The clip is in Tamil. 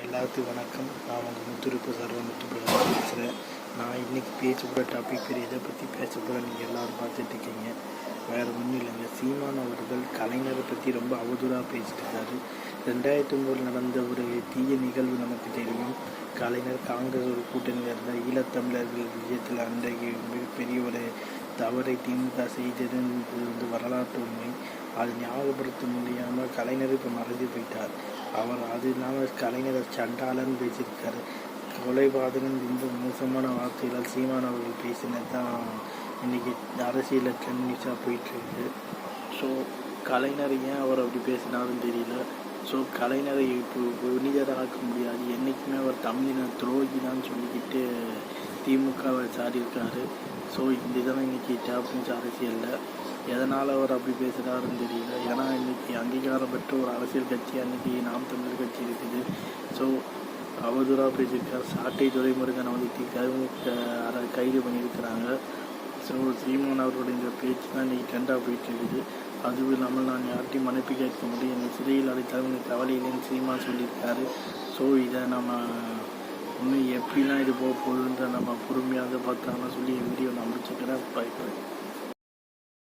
எல்லாத்துக்கும் வணக்கம். நான் உங்கள் முத்துருப்பு சர்வ முத்துப்பிரகாஷ் பேசுகிறேன் நான் இன்றைக்கி பேச போகிற டாபிக் பேர் எதை பற்றி பேச போகிறேன் நீங்கள் எல்லோரும் பார்த்துட்டு இருக்கீங்க. வேறு ஒன்றும் இல்லைங்க. சீமான் அவர்கள் கலைஞரை பற்றி ரொம்ப அவதூறாக பேசிட்டு இருக்காரு. ரெண்டாயிரத்தி ஒம்போதில் நடந்த ஒரு தீய நிகழ்வு நமக்கு தெரியும். கலைஞர் காங்கிரஸ் ஒரு கூட்டணியில் இருந்த ஈழத்தமிழர்கள் விஜயத்தில் அன்றைக்கு மிகப்பெரிய ஒரு தவறை திமுக செய்தது வந்து வரலாற்று உண்மை. அது ஞாபகப்படுத்த முடியாமல் கலைஞர் இப்போ மறைந்து போயிட்டார். அவர் அது இல்லாமல் கலைஞரை சண்டாளன் பேசியிருக்காரு. கொலைபாதகன் ரொம்ப மோசமான வார்த்தைகள் சீமான் அவர்கள் பேசினது தான் இன்றைக்கி அரசியலில் ட்ரெண்ட் போயிட்டுருக்கு. ஸோ கலைஞர் ஏன் அவர் அப்படி பேசினாருன்னு தெரியல. ஸோ கலைஞரை இப்போ புனிதராக்க முடியாது. என்றைக்குமே அவர் தமிழின துரோகி தான் சொல்லிக்கிட்டு திமுகவை சாடியிருக்காரு. ஸோ இந்த இதெல்லாம் இன்றைக்கி ஜாப்பனீஸ் அரசியலில். எதனால் அவர் அப்படி பேசுகிறாருன்னு தெரியல. ஏன்னா இன்றைக்கி அங்கீகாரம் பெற்ற ஒரு அரசியல் கட்சி அன்றைக்கி நாம் தமிழர் கட்சி இருக்குது. ஸோ அவதூறாக பேசியிருக்கார். சாட்டை துறைமுருகனை வந்து க கைது பண்ணியிருக்கிறாங்க. ஸோ சீமான் அவர்களுடைய இந்த பேச்சு தான் இன்றைக்கி ட்ரெண்டாக போயிட்டு இருக்குது அதுவும் இல்லாமல் நான் யார்கிட்டையும் மன்னிப்பு கேட்க முடியும் என்னை சிறையில் அடைத்தாலும் எனக்கு கவலை இல்லைன்னு சீமான் சொல்லியிருக்காரு. ஸோ இதை நம்ம இன்னும் எப்படிலாம் இது போக போகுதுன்ற நம்ம பொறுமையாக பார்த்தாங்கன்னா சொல்லி வீடியோ நம்ம